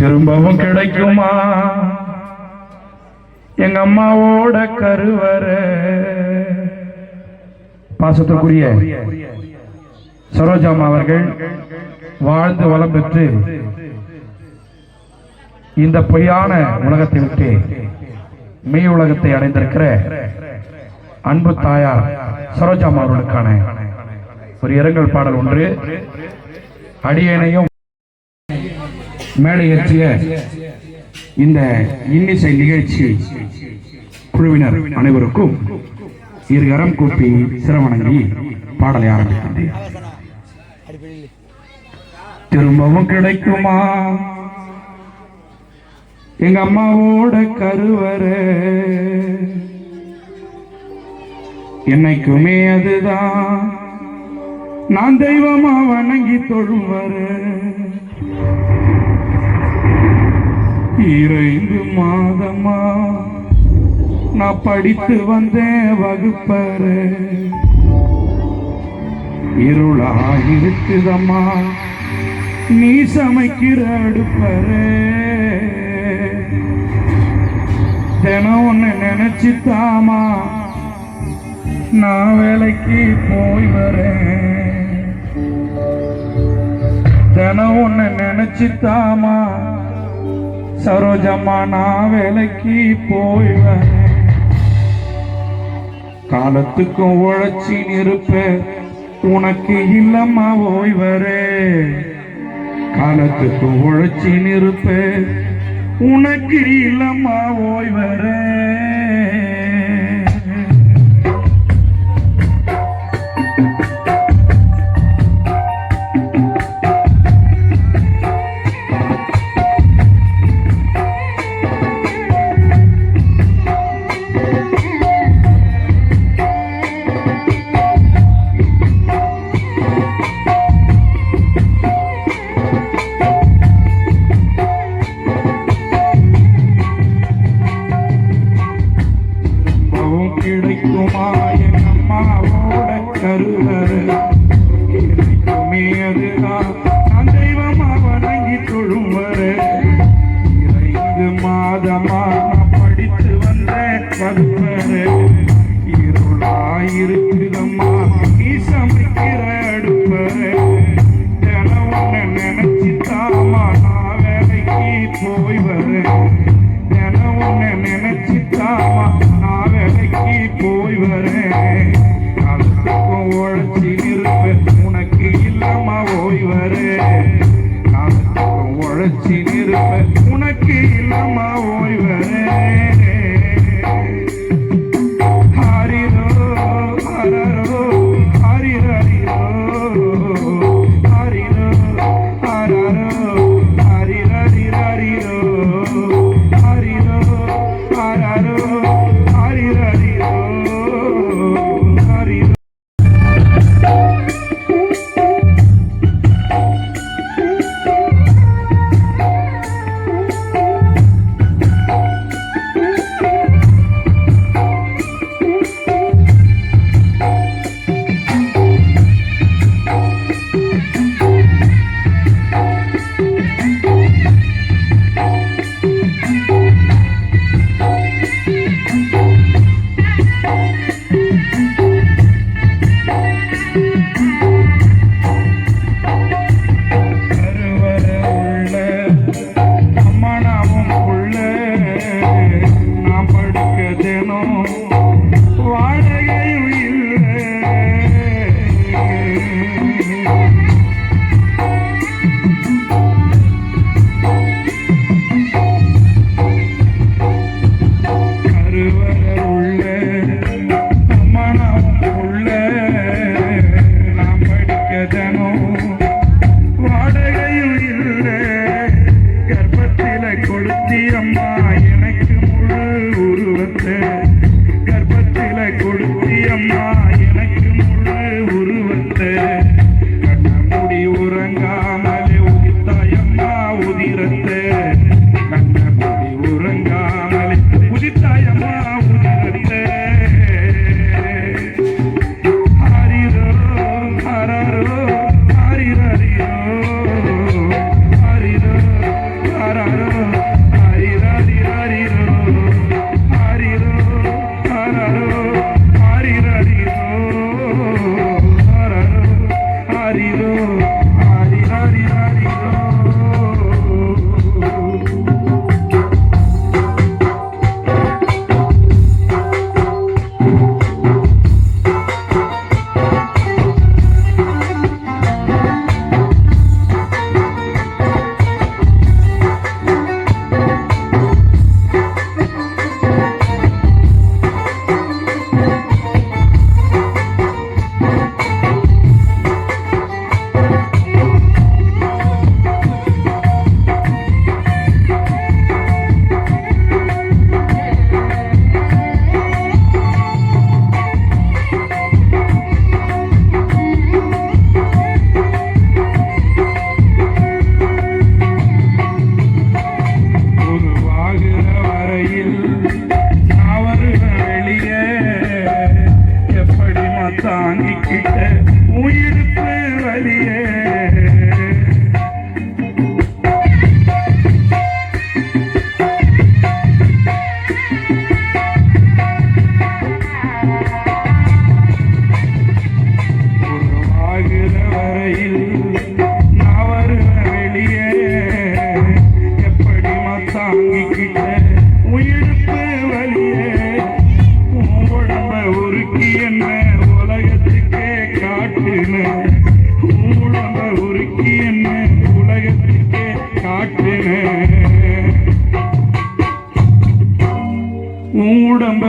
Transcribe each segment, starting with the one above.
திரும்பவும் கிடைக்குமா? எங்க அம்மாவோட கருவற. பாசத்துக்குரிய சரோஜாமா அவர்கள் வாழ்ந்து வளம் பெற்று இந்த பொய்யான உலகத்தை விட்டு மெய் உலகத்தை அடைந்திருக்கிற அன்பு தாயார் சரோஜாமா அவர்களுக்கான ஒரு இரங்கல் பாடல் ஒன்று. அடியனையும் மேடையேற்றிய இந்த இன்னிசை நிகழ்ச்சி குழுவினர் அனைவருக்கும் இருகரம் கூப்பி சிரவணங்கி பாடலை ஆரம்பிக்கின்றேன். திரும்பவும் கிடைக்குமா? எங்க அம்மாவோட கருவற. என்னைக்குமே அதுதான். நான் தெய்வமா வணங்கி தொழுவரு இறைந்து மாதமா நான் படித்து வந்தேன் வகுப்பற. இருளா இருக்குதம்மா நீ சமைக்கிற அடுப்பற. தினம் ஒன்று நினைச்சுத்தாமா நான் வேலைக்கு போய் வரேன். தினம் ஒன்று நினைச்சுத்தாமா சரோஜம்மா நான் வேலைக்கு போய் காலத்துக்கும் உழைச்சி நிருப்ப உனக்கு இல்லம்மா ஓய்வரே. காலத்துக்கும் உழைச்சி நிருப்ப உனக்கு இல்லம்மா ஓய்வரே. திரும்பவும்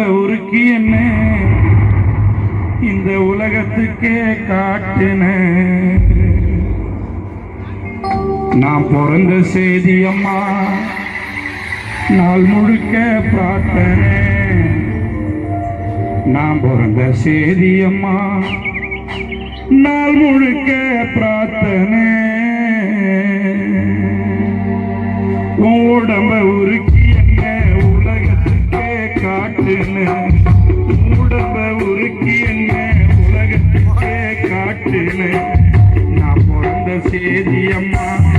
உருக்கி என்ன? இந்த உலகத்துக்கே காட்டின நான் பிறந்த செய்தி அம்மா நாள் முழுக்க பிரார்த்தனை. நான் பிறந்த செய்தி அம்மா நாள் முழுக்க பிரார்த்தனை. உடம்ப உருக்கி என்ன? உடம்ப உருக்கி என்ன? உலகத்துக்கே காட்டுன. நான் பிறந்த செய்தி அம்மா.